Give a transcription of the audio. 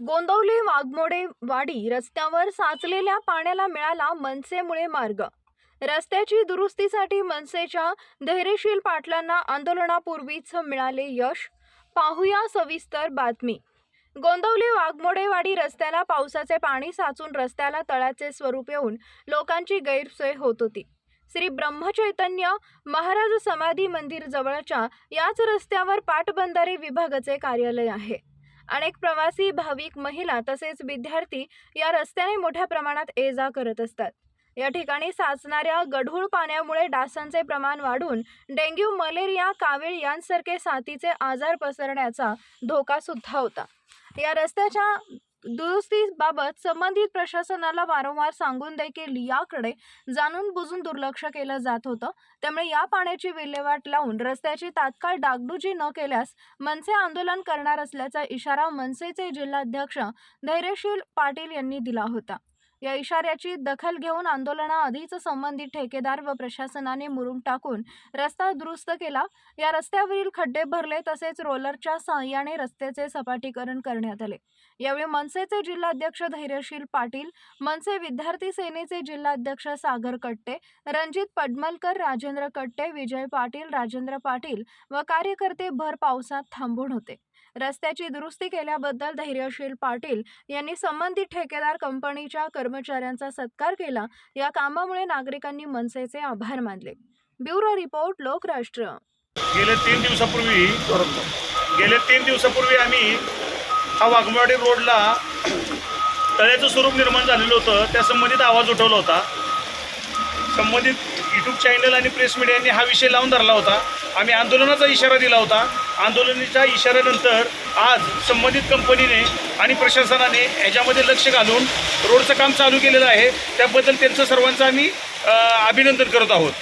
गोंदवली वाघमोडे वाडी रस्त्यावर साचलेल्या पाण्याला मिळाला मनसेमुळे मार्ग. रस्त्याची दुरुस्तीसाठी मनसेच्या धैर्यशील पाटलांना आंदोलनापूर्वीच मिळाले यश. पाहूया सविस्तर बातमी. गोंदवली वाघमोडेवाडी रस्त्याला पावसाचे पाणी साचून रस्त्याला तळाचे स्वरूप येऊन लोकांची गैरसोय होत होती. श्री ब्रह्मचैतन्य महाराज समाधी मंदिर जवळच्या याच रस्त्यावर पाटबंधारे विभागाचे कार्यालय आहे. अनेक प्रवासी भाविक महिला तसेच विद्यार्थी या रस्त्याने मोठ्या प्रमाणात ये जा करत असतात. या ठिकाणी साचणाऱ्या गढूळ पाण्यामुळे डासांचे प्रमाण वाढून डेंग्यू मलेरिया कावीळ यांसारखे साथीचे आजार पसरण्याचा धोका सुद्धा होता. या रस्त्याच्या दुरुस्तीबाबत संबंधित प्रशासनाला वारंवार सांगून देखील याकडे जाणून बुजून दुर्लक्ष केलं जात होतं. त्यामुळे या पाण्याची विल्हेवाट लावून रस्त्याची तात्काळ डागडुजी न केल्यास मनसे आंदोलन करणार असल्याचा इशारा मनसेचे जिल्हाध्यक्ष धैर्यशील पाटील यांनी दिला होता. या इशाऱ्याची दखल घेऊन आंदोलनाआधीच संबंधित ठेकेदार व प्रशासनाने मुरुम टाकून रस्ता दुरुस्त केला. या रस्त्यावरील खड्डे भरले तसेच रोलरच्या सहाय्याने रस्त्याचे सपाटीकरण करण्यात आले. यावेळी मनसेचे जिल्हाध्यक्ष धैर्यशील पाटील मनसे विद्यार्थी सेनेचे जिल्हाध्यक्ष सागर कट्टे रणजित पडमलकर राजेंद्र कट्टे विजय पाटील राजेंद्र पाटील व कार्यकर्ते भर पावसात थांबून होते. रस्त्याची दुरुस्ती केल्याबद्दल धैर्यशील पाटील यांनी संबंधित ठेकेदार कंपनीच्या कर्मचाऱ्यांचा सत्कार केला. या कामामुळे नागरिकांनी मनसेचे आभार मानले. Bureau report Lokrashtra. गेल्या तीन दिवसापूर्वी गेल्या तीन दिवसापूर्वी आम्ही हा वाघमाडी रोडला तळ्याचं स्वरूप निर्माण झालेलं होतं. त्या संबंधित आवाज उठवला होता. संबंधित यूट्यूब चॅनल आणि प्रेस मीडियाने हा विषय लावून धरला होता. आम्ही आंदोलनाचा इशारा दिला होता. आंदोलनाच्या इशाऱ्यानंतर आज संबंधित कंपनीने आणि प्रशासनाने ह्याच्यामध्ये लक्ष घालून रोडचं काम चालू केलेलं आहे. त्याबद्दल त्यांचं सर्वांचं आम्ही अभिनंदन करत आहोत.